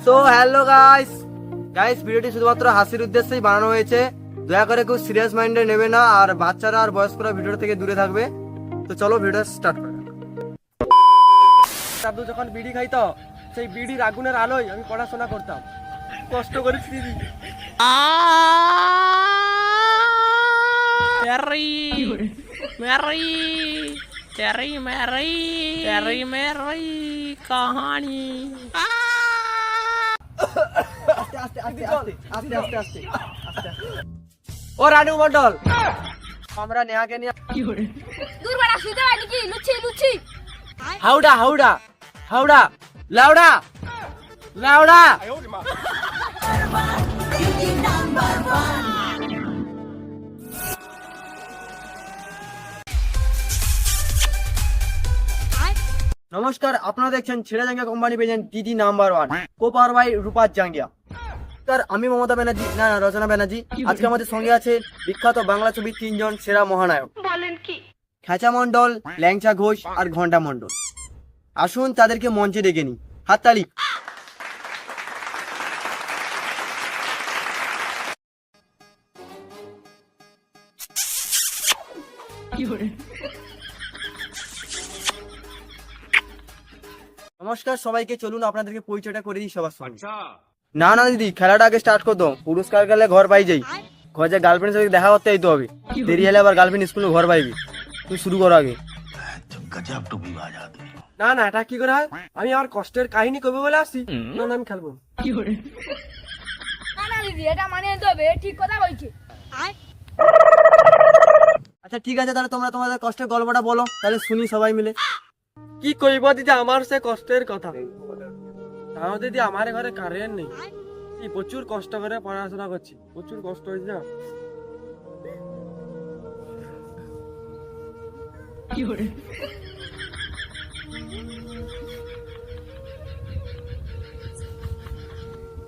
So hello guys guys ভিডিওটি শুধুমাত্র হাসির উদ্দেশ্যেই বানানো হয়েছে। দয়া করে খুব সিরিয়াস মাইন্ডে নেবে না, আর বাচ্চারা আর বয়স্করা ভিডিও থেকে দূরে থাকবে। তো চলো ভিডিও স্টার্ট করা দাদু যখন বিড়ি খাইত, সেই বিড়ির আগুনের আলোয় আমি পড়াশোনা করতাম। কষ্ট করে দিদি। ম্যারি ম্যারি টেরি ম্যারি টেরি ম্যারি কাহানি। আস্তে আস্তে আস্তে আস্তে আস্তে ও রানু মন্ডল আমরা নেহাকে নিয়ে দূর বড়া শুতে পারি কি লুচি লুচি হাউডা হাউডা হাউডা লাউডা লাউডা নমস্কার আপনারা দেখছেন ছেড়ে জাঙ্গিয়া কোম্পানি পেয়েছেন দিদি নাম্বার ওয়ান কোপার বাই রূপার জাঙ্গিয়া স্যার আমি মমতা ব্যানার্জি। না না রচনা ব্যানার্জি। আজকে আমাদের সঙ্গে আছে বিখ্যাত বাংলা ছবির তিনজন সেরা মহানায়ক। বলেন কি? খেঁচা মন্ডল ল্যাংচা ঘোষ আর ঘণ্টা মন্ডল আসুন তাদেরকে মঞ্চে ডেকে নি হাততালি। নমস্কার সবাইকে চলুন আপনাদেরকে পরিচয়টা করে দিই সবার সঙ্গে। না না দিদি খেলাটা আগে স্টার্ট করতো পুরস্কার গেলে ঘর পাই যাই। ঘর যে গার্লফ্রেন্ড সাথে দেখা করতে যেতে হবে। দেরি হলে আবার গার্লফ্রেন্ড স্কুলে ঘর পাইবি। তুই শুরু করো আগে। না না এটা কি করে হয়? আমি আমার কষ্টের কাহিনী কবে বলে আসি না না আমি খেলব। না না দিদি এটা মানে ঠিক কথা আচ্ছা ঠিক আছে তাহলে তোমরা তোমাদের কষ্টের গল্পটা বলো। তাহলে শুনি সবাই মিলে। কি কইব দিদি আমার সে কষ্টের কথা। তাও দিদি আমার ঘরে কারেন্ট নেই কি প্রচুর কষ্ট করে পড়াশোনা করছি প্রচুর কষ্ট হয়েছে না?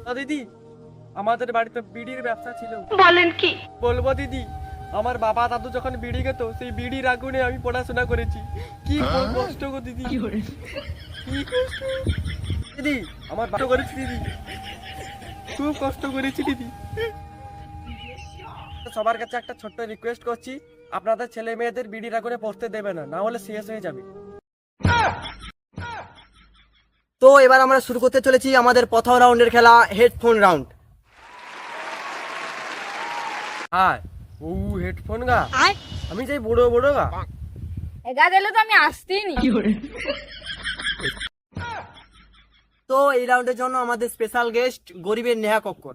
তা দিদি আমাদের বাড়িতে বিড়ির ব্যবসা ছিল। বলেন কি? বলব দিদি আমার বাবা দাদু যখন বিড়ি খেত সেই বিড়ির আগুনে আমি পড়াশোনা করেছি। কি কষ্ট গো দিদি। কি কষ্ট? দিদি আমার কষ্ট করেছি দিদি খুব কষ্ট করেছি দিদি সবার কাছে একটা ছোট্ট রিকোয়েস্ট করছি আপনাদের ছেলে মেয়েদের বিড়ির আগুনে পড়তে দেবে না না হলে শেষ হয়ে যাবে। তো এবার আমরা শুরু করতে চলেছি আমাদের প্রথম রাউন্ডের খেলা হেডফোন রাউন্ড হ্যাঁ ও হেডফোন গা। আমি যাই বড় বড় গা। এগা দিলে তো আমি আসতেই নি। তো এই রাউন্ডের জন্য আমাদের স্পেশাল গেস্ট গরিবের Neha Kakkar.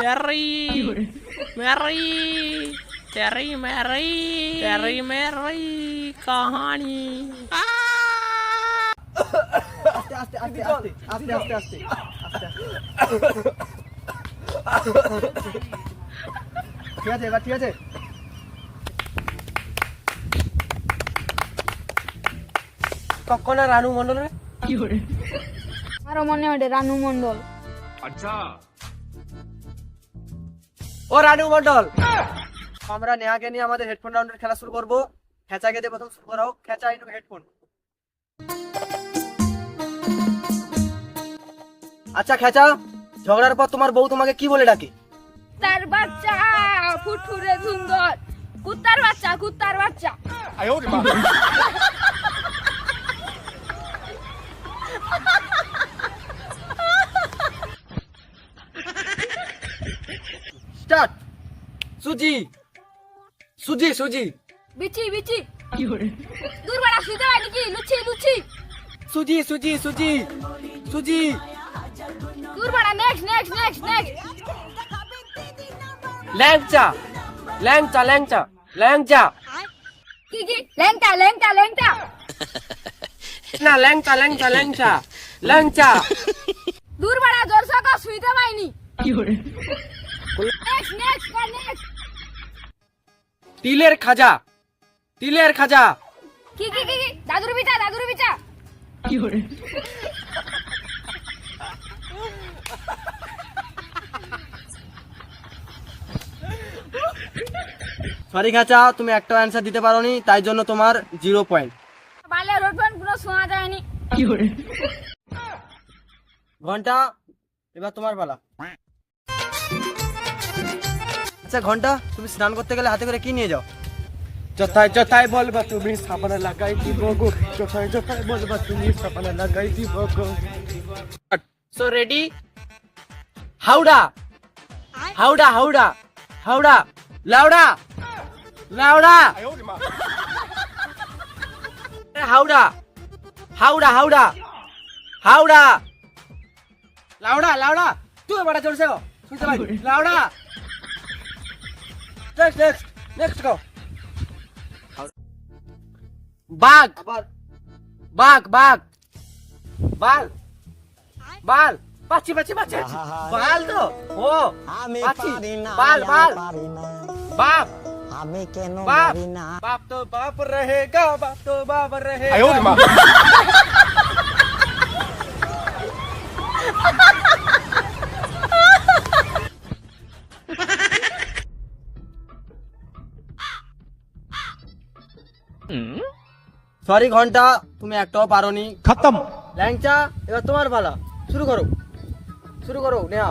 Mary, Mary, Terry, Mary, কাহানি আস্তে আস্তে আস্তে আস্তে আস্তে আস্তে। ঠিক আছে এবার ঠিক আছে কখন আর রানু মন্ডলের আমারও মনে হয় রানু মন্ডল ও রানু মন্ডল আমরা নেহাকে নিয়ে আমাদের হেডফোন রাউন্ডের খেলা শুরু করব খেঁচাকে দিয়ে প্রথম শুরু করা হোক খেঁচা হেডফোন আচ্ছা খেঁচা ঝগড়ার পর তোমার বউ তোমাকে কি বলে ডাকে? তার বাচ্চা ফুটফুরে সুন্দর। কুত্তার বাচ্চা কুত্তার বাচ্চা। স্টার্ট। সুজি। সুজি সুজি। বিচি বিচি। দূর বাড়া পারি নাকি লুচি লুচি। সুজি সুজি সুজি। সুজি। দূর বাড়া নেক্সট নেক্সট নেক্সট নেক্সট। ল্যাংচা ল্যাংচা ল্যাংচা ল্যাংচা। কি কি? লেংটা লেংটা লেংটা না ল্যাংচা ল্যাংচা ল্যাংচা ল্যাংচা। দূর বাড়া জোর সাকা শুইতে পাইনি। Next next next. তিলের খাজা তিলের খাজা। কি কি কি কি? দাদুর বিচা দাদুর বিচা সরি খাঁচা তুমি একটা অ্যান্সার দিতে পারোনি তাই জন্য তোমার জিরো পয়েন্ট বালে শোনা যায়নি। ঘণ্টা এবার তোমার পালা। আচ্ছা ঘণ্টা তুমি স্নান করতে গেলে হাতে করে কি নিয়ে যাও? যথায় যথায় বলবা তুমি সাবানে লাগাই দিব গো। যথায় যথায় বলবা তুমি সাবানে লাগাই দিব গো। So ready Howrah. Howrah Howrah Howrah. লাউড়া লাউড়া। হাওড়া হাওড়া হাওড়া। হাওড়া। লাউড়া লাউড়া। তুই বড় জোরসে গো শুনতে পাই। লাউড়া। নেক্সট নেক্সট নেক্সট গো বাঘ। বাঘ বাঘ। বাল। বাল। পাচ্ছি পাচ্ছি পাচ্ছি পাচ্ছি। বাল তো ও পাচ্ছি বাল বাল বাপ আমি কেন বাপ মরি না বাপ তো বাপ रहेगा বাপ তো বাপ रहेगा সরি ঘন্টা তুমি একটাও পারোনি খতম ল্যাংচা এবার তোমার পালা শুরু করো শুরু করো নেহা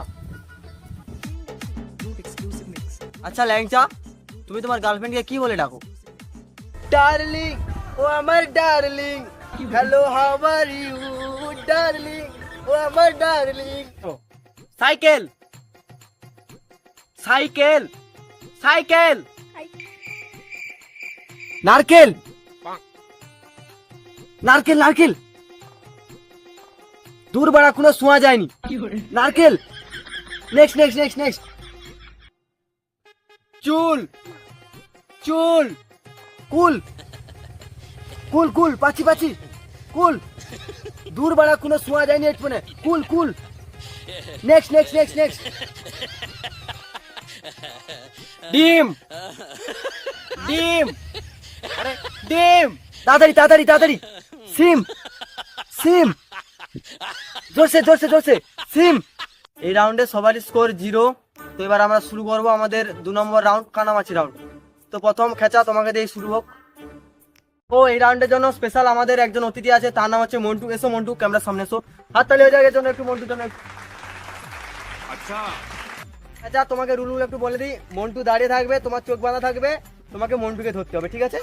আচ্ছা ল্যাংচা তুমি তোমার গার্লফ্রেন্ডকে কি বলে ডাকো ডার্লিং ও আমার darling hello how are you darling ও আমার ডার্লিং সাইকেল সাইকেল সাইকেল নারকেল নারকেল নারকেল দূর বাড়া কোনো শোয়া যায়নি। নারকেল। নেক্সট নেক্সট নেক্সট নেক্সট চুল। চুল। কুল। কুল কুল, পাচ্ছি পাচ্ছি। কুল। দূর বাড়া কোনো শোয়া যায়নি হেডফোনে cool cool. Next next next next ডিম। ডিম। আরে, ডিম। তাড়াতাড়ি তাড়াতাড়ি তাড়াতাড়ি। সিম। সিম। জোরসে জোরসে জোরসে। সিম! এই রাউন্ডে সবারই স্কোর জিরো। তো এবার আমরা শুরু করব আমাদের দু নম্বর রাউন্ড কানামাছি রাউন্ড। তো প্রথম খেচা তোমাকে দিয়ে শুরু হোক। ও এই রাউন্ডের জন্য স্পেশাল আমাদের একজন অতিথি আছে তার নাম হচ্ছে মন্টু। এসো মন্টু ক্যামেরার সামনে এসো। হাত তালি হয়ে যাওয়ার জন্য একটু মন্টুর জন্য একটু- আচ্ছা তোমাকে রুলগুলো একটু বলে দিই। মন্টু দাঁড়িয়ে থাকবে তোমার চোখ বাঁধা থাকবে তোমাকে মন্টুকে ধরতে হবে ঠিক আছে?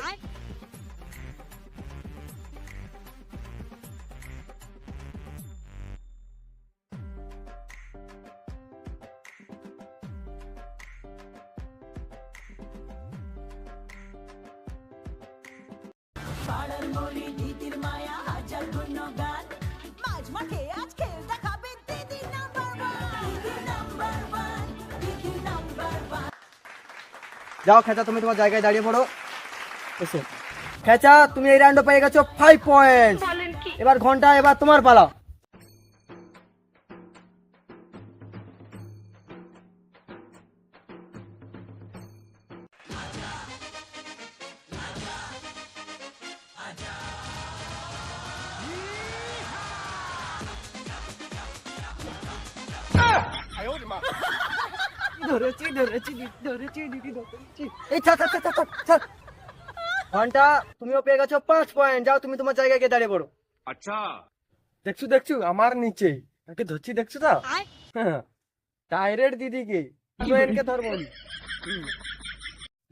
যাও খেচা তুমি তোমার জায়গায় দাঁড়িয়ে পড়ো। এসো। খেচা তুমি এই রাউন্ডে পেয়ে গেছো ফাইভ পয়েন্ট এবার ঘণ্টা এবার তোমার পালা। ধরেছি ধরেছি ধরেছি দিদি ধরেছি। এই ছাড় ছাড় ছাড় ছাড়, ছাড়। ঘণ্টা তুমিও পেয়ে গেছো পাঁচ পয়েন্ট যাও তুমি তোমার জায়গায় গিয়ে দাঁড়িয়ে পড়ো। দেখছু দেখছু আমার নিচে। তাকে ধরছি দেখছু তো? ডাইরেক্ট দিদিকে। এনকে ধরবো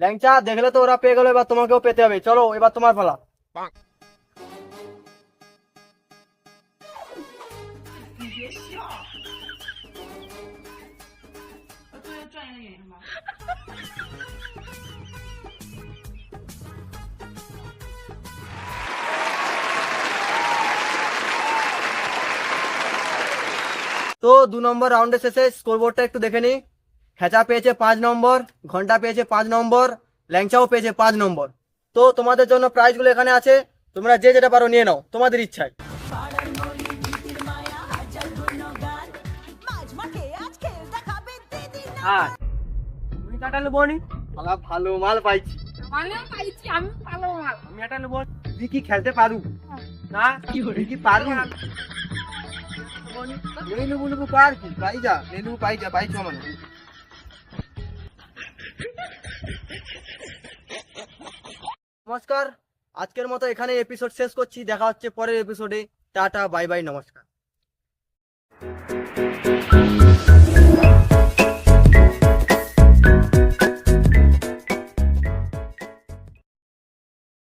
ল্যাংচা দেখলে তো ওরা পেয়ে গেলো এবার তোমাকেও পেতে হবে। চলো এবার তোমার পালা। তো দু নম্বর রাউন্ডের শেষে স্কোরবোর্ডটা একটু দেখে নিই খেচা পেয়েছে পাঁচ নম্বর ঘণ্টা পেয়েছে পাঁচ নম্বর ল্যাংচাও পেয়েছে পাঁচ নম্বর। তো তোমাদের জন্য প্রাইজগুলো এখানে আছে। তোমরা যে যেটা পারো নিয়ে নাও তোমাদের ইচ্ছায়। হ্যাঁ। ভালো মাল পাইছি। আমি কি খেলতে পারু? না? কি পারু? নমস্কার, আজকের মতো এখানে এপিসোড শেষ করছি। দেখা হচ্ছে পরের এপিসোডে টাটা বাই বাই নমস্কার।